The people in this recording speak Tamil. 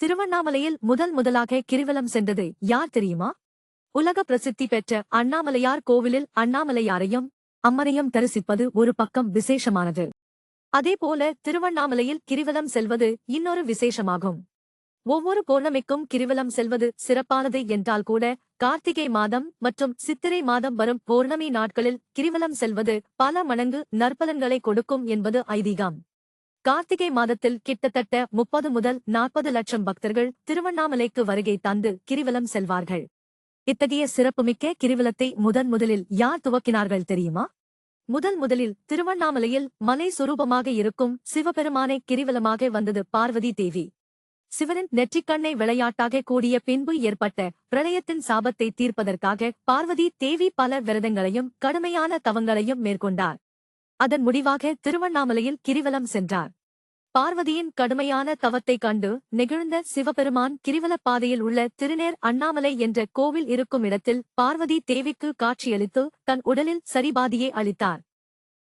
திருவண்ணாமலையில் முதல் முதலாக கிரிவலம் சென்றது. யார் தெரியுமா? உலக பிரசித்தி பெற்ற அண்ணாமலையார் கோவிலில் அண்ணாமலையாரையும் அம்மனையும் தரிசிப்பது ஒரு பக்கம் விசேஷமானது. அதேபோல திருவண்ணாமலையில் கிரிவலம் செல்வது இன்னொரு விசேஷமாகும். ஒவ்வொரு பௌர்ணமிக்கும் கிரிவலம் செல்வது சிறப்பானது என்றால் கூட கார்த்திகை மாதம் மற்றும் சித்திரை மாதம் வரும் பௌர்ணமி நாட்களில் கிரிவலம் செல்வது பல மடங்கு நற்பலன்களை கொடுக்கும் என்பது ஐதீகம். கார்த்திகை மாதத்தில் கிட்டத்தட்ட முப்பது முதல் நாற்பது லட்சம் பக்தர்கள் திருவண்ணாமலைக்கு வருகை தந்து கிரிவலம் செல்வார்கள். இத்தகைய சிறப்புமிக்க கிரிவலத்தை முதன் முதலில் யார் துவக்கினார்கள் தெரியுமா? முதல் முதலில் திருவண்ணாமலையில் மலை சுரூபமாக இருக்கும் சிவபெருமானை கிரிவலமாக வந்தது பார்வதி தேவி. சிவனின் நெற்றிக்கண்ணை விளையாட்டாக கூடிய பின்பு ஏற்பட்ட பிரளயத்தின் சாபத்தை தீர்ப்பதற்காக பார்வதி தேவி பல விரதங்களையும் கடுமையான தவங்களையும் மேற்கொண்டார். அதன் முடிவாக திருவண்ணாமலையில் கிரிவலம் சென்றார். பார்வதியின் கடுமையான தவத்தைக் கண்டு நெகிழ்ந்த சிவபெருமான் கிரிவலப் பாதையில் உள்ள திருநேர் அண்ணாமலை என்ற கோவில் இருக்கும் இடத்தில் பார்வதி தேவிக்கு காட்சியளித்து தன் உடலில் சரிபாதியை அளித்தார்.